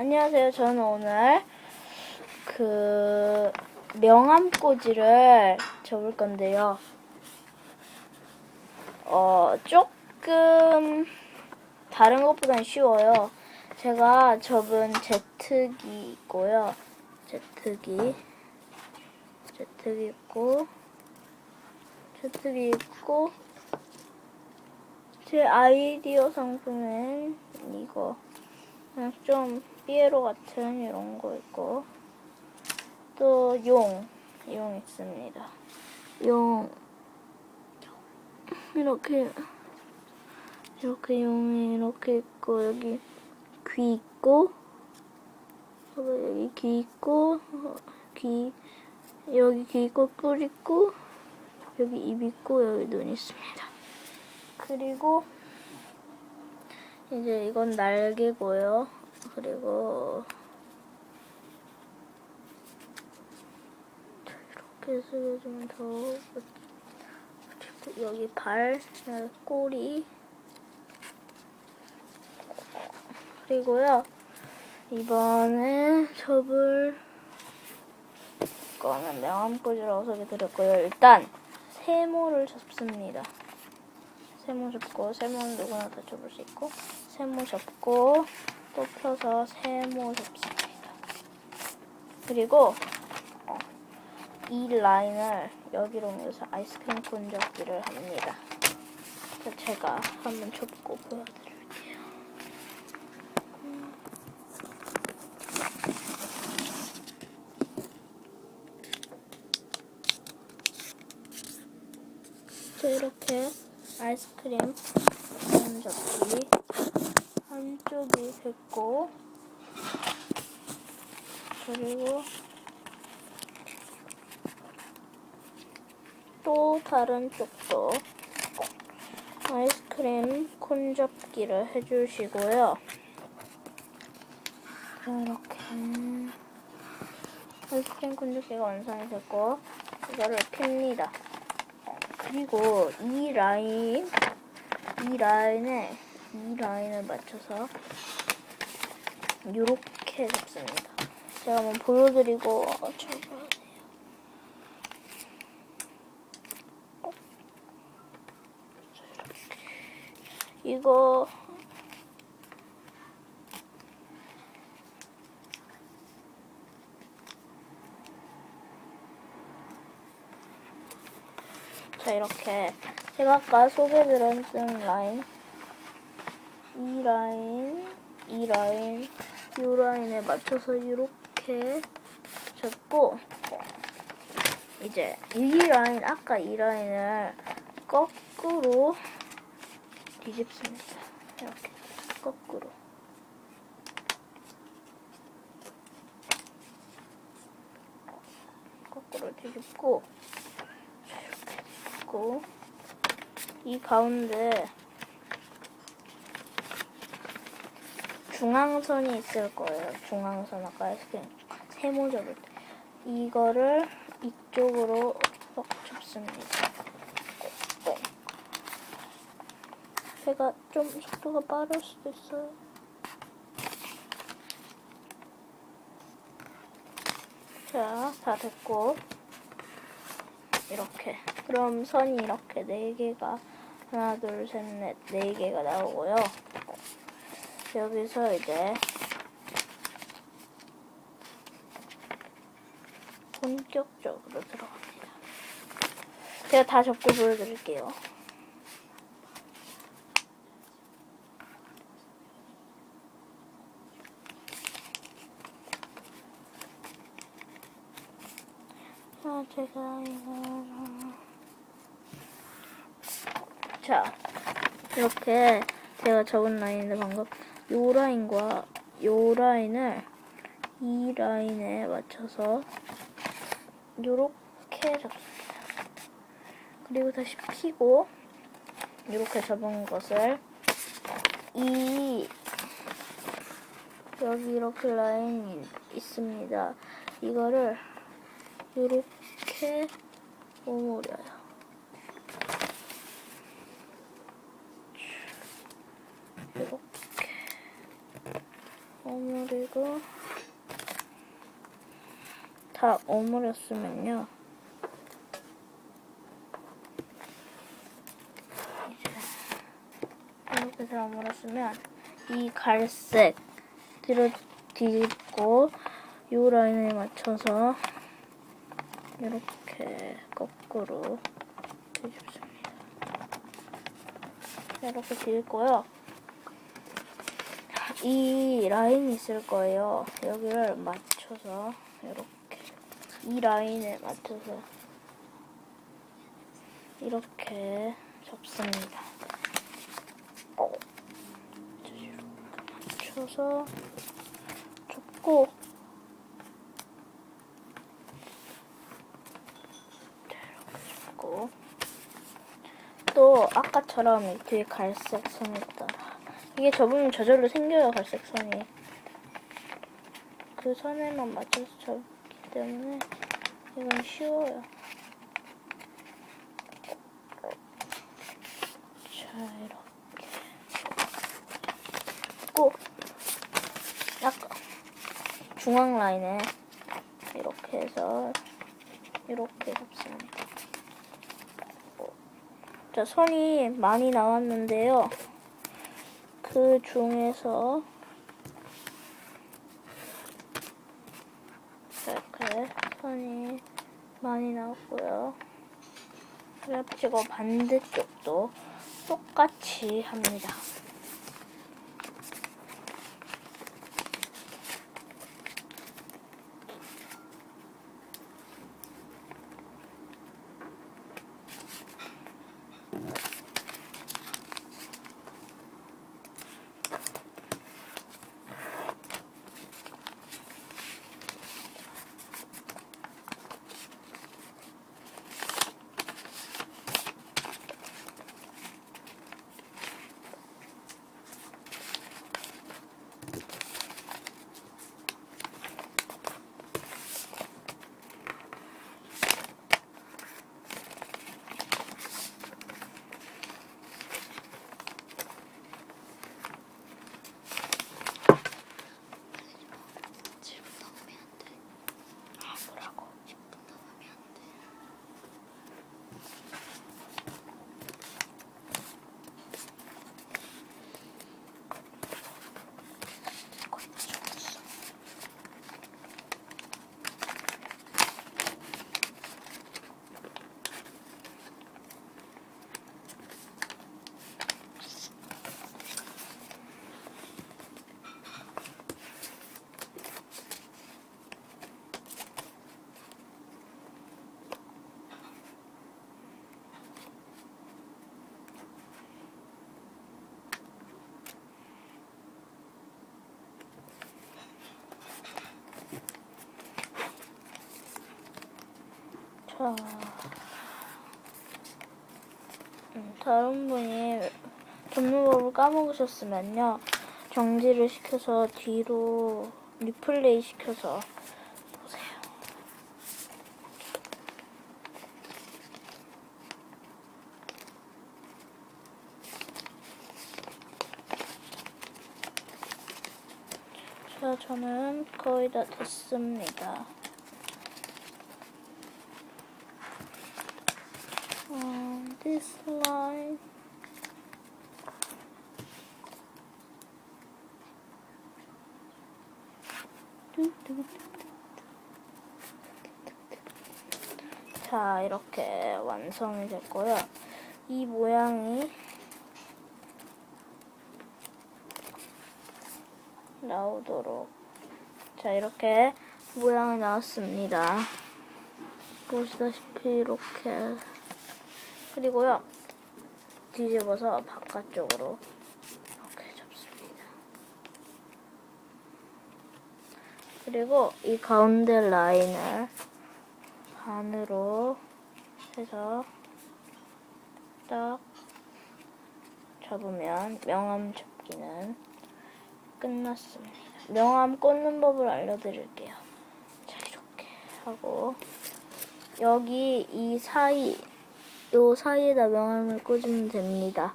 안녕하세요. 저는 오늘 그 명암꽂이를 접을 건데요. 어, 조금 다른 것보다는 쉬워요. 제가 접은 제트기 있고요. 제트기. 제트기 있고, 제트기 있고, 제 아이디어 상품은 이거. 그냥 좀 삐에로 같은 이런 거 있고 또 용, 용 있습니다. 용 이렇게 이렇게 용이 이렇게 있고 여기 귀 있고 어, 여기 귀 있고 어, 귀 여기 귀 있고 뿔 있고 여기 입 있고 여기 눈 있습니다. 그리고 이제 이건 날개고요. 그리고 이렇게 숙여주면 더 그리고 여기 발, 여기 꼬리 그리고요 이번에 접을 거는 명암꽂이라고 소개드렸고요. 일단 세모를 접습니다. 세모 접고 세모는 누구나 다 접을 수 있고 세모 접고 또 펴서 세모 접습니다. 그리고 어, 이 라인을 여기로 옮겨서 아이스크림 콘 접기를 합니다. 제가 한번 접고 보여드릴게요. 자, 이렇게 아이스크림 콘 접기 한쪽이 됐고 그리고 또 다른 쪽도 아이스크림 콘 접기를 해주시고요. 이렇게 아이스크림 콘 접기가 완성이 됐고 이거를 핍니다. 그리고 이 라인 이 라인에 이 라인을 맞춰서 이렇게 잡습니다. 제가 한번 보여드리고 돼요. 어? 이거 자 이렇게 제가 아까 소개드렸던 라인 이 라인, 이 라인, 이 라인에 맞춰서 이렇게 접고 이제 이 라인, 아까 이 라인을 거꾸로 뒤집습니다. 이렇게 거꾸로. 거꾸로 뒤집고 이렇게 뒤집고 이 가운데 중앙선이 있을 거예요. 중앙선 아까 아이스크림 세모 접을 때 이거를 이쪽으로 쏙 접습니다. 어. 제가 좀 속도가 빠를 수도 있어요. 자, 다 됐고 이렇게 그럼 선이 이렇게 네 개가 하나, 둘, 셋, 넷, 네 개가 나오고요. 여기서 이제 본격적으로 들어갑니다. 제가 다 접고 보여드릴게요. 자, 제가 이거 자 이렇게 제가 적은 라인인데 방금 요 라인과 요 라인을 이 라인에 맞춰서 요렇게 잡습니다. 그리고 다시 피고 이렇게 접은 것을 이 여기 이렇게 라인이 있습니다. 이거를 이렇게 오므려요. 이렇게 오므리고 다 오므렸으면요. 이렇게 다 오므렸으면 이 갈색 뒤로 뒤집고 요 라인에 맞춰서 이렇게 거꾸로 뒤집습니다. 이렇게 뒤집고요. 이 라인이 있을 거예요. 여기를 맞춰서 이렇게 이 라인에 맞춰서 이렇게 접습니다. 자, 이렇게 맞춰서 접고 자, 이렇게 접고 또 아까처럼 이 뒤에 갈색 따라 이게 접으면 저절로 생겨요 갈색 선이. 그 선에만 맞춰서 접기 때문에 이건 쉬워요. 자 이렇게. 꼭 약간 중앙 라인에 이렇게 해서 이렇게 잡습니다. 자 선이 많이 나왔는데요 그 중에서 이렇게 선이 많이 나왔고요. 그래가지고 반대쪽도 똑같이 합니다. 자, 음, 다른 분이 접는 법을 까먹으셨으면요. 정지를 시켜서 뒤로 리플레이 시켜서 보세요. 자, 저는 거의 다 됐습니다. This line. 자, 이렇게 완성이 됐고요. 이 모양이 나오도록. 자, 이렇게 모양이 나왔습니다. 보시다시피 이렇게 그리고요 뒤집어서 바깥쪽으로 이렇게 접습니다. 그리고 이 가운데 라인을 반으로 해서 딱 접으면 명암 접기는 끝났습니다. 명암 꽂는 법을 알려드릴게요. 자 이렇게 하고 여기 이 사이 요 사이에다 명암을 꽂으면 됩니다.